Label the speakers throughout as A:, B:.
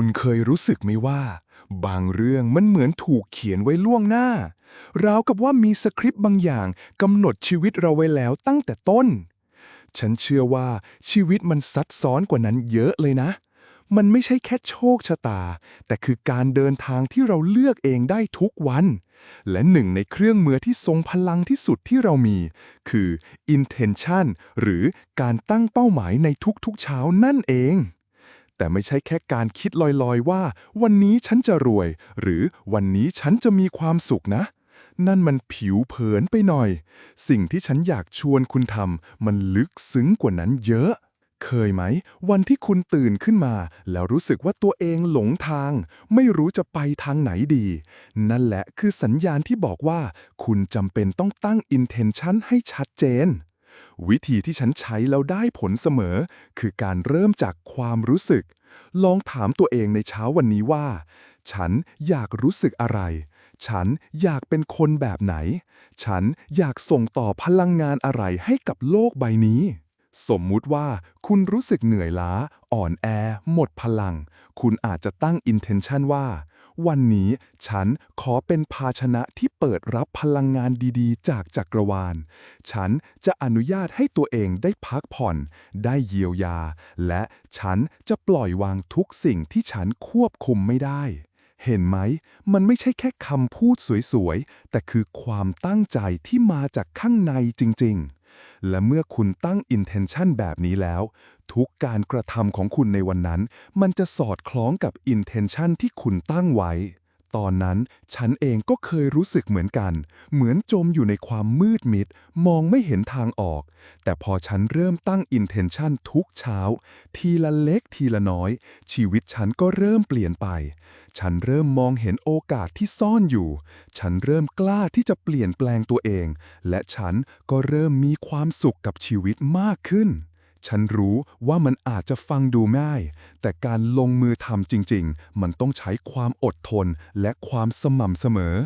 A: คุณเคยรู้สึกไหมว่า บางเรื่องมันเหมือนถูกเขียนไว้ล่วงหน้า ราวกับว่ามีสคริปต์บางอย่างกำหนดชีวิตเราไว้แล้วตั้งแต่ต้น ฉันเชื่อว่าชีวิตมันซับซ้อนกว่านั้นเยอะเลยนะ มันไม่ใช่แค่โชคชะตา แต่คือการเดินทางที่เราเลือกเองได้ทุกวัน และหนึ่งในเครื่องมือที่ทรงพลังที่สุดที่เรามี คือ intention หรือการตั้งเป้าหมายในทุกๆเช้านั่นเอง แต่ไม่ใช่แค่การคิดลอยๆว่า วันนี้ฉันจะรวย หรือวันนี้ฉันจะมีความสุขนะ นั่นมันผิวเผินไปหน่อย สิ่งที่ฉันอยากชวนคุณทำมันลึกซึ้งกว่านั้นเยอะเคยไหม วันที่คุณตื่นขึ้นมา แล้วรู้สึกว่าตัวเองหลงทาง ไม่รู้จะไปทางไหนดี นั่นแหละคือสัญญาณที่บอกว่า คุณจำเป็นต้องตั้ง intention ให้ชัดเจน วิธีที่ฉันใช้แล้วได้ผลเสมอ คือการเริ่มจากความรู้สึก ลองถามตัวเองในเช้าวันนี้ว่า ฉันอยากรู้สึกอะไร ฉันอยากเป็นคนแบบไหน ฉันอยากส่งต่อพลังงานอะไรให้กับโลกใบนี้ สมมุติว่าคุณรู้สึกเหนื่อยล้า อ่อนแอ หมดพลัง คุณอาจจะตั้ง intention ว่า วันนี้ฉันขอเป็นภาชนะที่เปิดรับพลังงานดีๆ จากจักรวาล ฉันจะอนุญาตให้ตัวเองได้พักผ่อน ได้เยียวยา และฉันจะปล่อยวางทุกสิ่งที่ฉันควบคุมไม่ได้ เห็นไหม มันไม่ใช่แค่คำพูดสวยๆ แต่คือความตั้งใจที่มาจากข้างในจริงๆ และเมื่อคุณตั้ง intention แบบนี้แล้ว ทุกการกระทำของคุณในวันนั้น มันจะสอดคล้องกับ intention ที่คุณตั้งไว้ ตอนนั้นฉันเองก็เคยรู้สึกเหมือนกัน เหมือนจมอยู่ในความมืดมิด มองไม่เห็นทางออก แต่พอฉันเริ่มตั้ง intention ทุกเช้า ทีละเล็กทีละน้อย ชีวิตฉันก็เริ่มเปลี่ยนไป ฉันเริ่มมองเห็นโอกาสที่ซ่อนอยู่ ฉันเริ่มกล้าที่จะเปลี่ยนแปลงตัวเอง และฉันก็เริ่มมีความสุขกับชีวิตมากขึ้น ฉันรู้ว่ามันอาจจะฟังดูง่าย แต่การลงมือทำจริง ๆ มันต้องใช้ความอดทนและความสม่ำเสมอ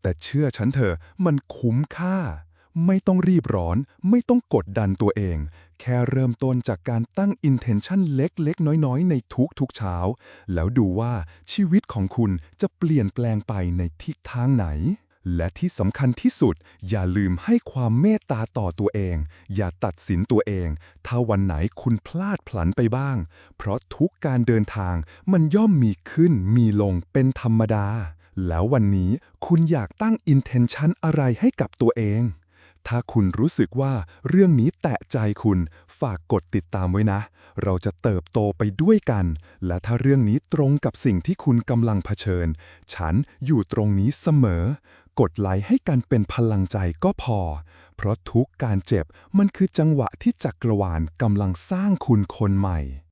A: แต่เชื่อฉันเถอะมันคุ้มค่า ไม่ต้องรีบร้อน ไม่ต้องกดดันตัวเอง แค่เริ่มต้นจากการตั้ง intention เล็กๆ น้อยๆ ในทุกๆเช้า แล้วดูว่าชีวิตของคุณจะเปลี่ยนแปลงไปในทิศทางไหน และที่สำคัญที่สุด อย่าลืมให้ความเมตตาต่อตัวเอง อย่าตัดสินตัวเอง ถ้าวันไหนคุณพลาดพลันไปบ้าง เพราะทุกการเดินทางมันย่อมมีขึ้นมีลงเป็นธรรมดา แล้ววันนี้คุณอยากตั้ง intention อะไรให้กับตัวเอง ถ้าคุณรู้สึกว่าเรื่องนี้แตะใจคุณ ฝากกดติดตามไว้นะ เราจะเติบโตไปด้วยกัน และถ้าเรื่องนี้ตรงกับสิ่งที่คุณกำลังเผชิญ ฉันอยู่ตรงนี้เสมอ กดไลค์ให้กันเป็นพลังใจก็พอ เพราะทุกการเจ็บมันคือจังหวะที่จักรวาลกำลังสร้างคุณคนใหม่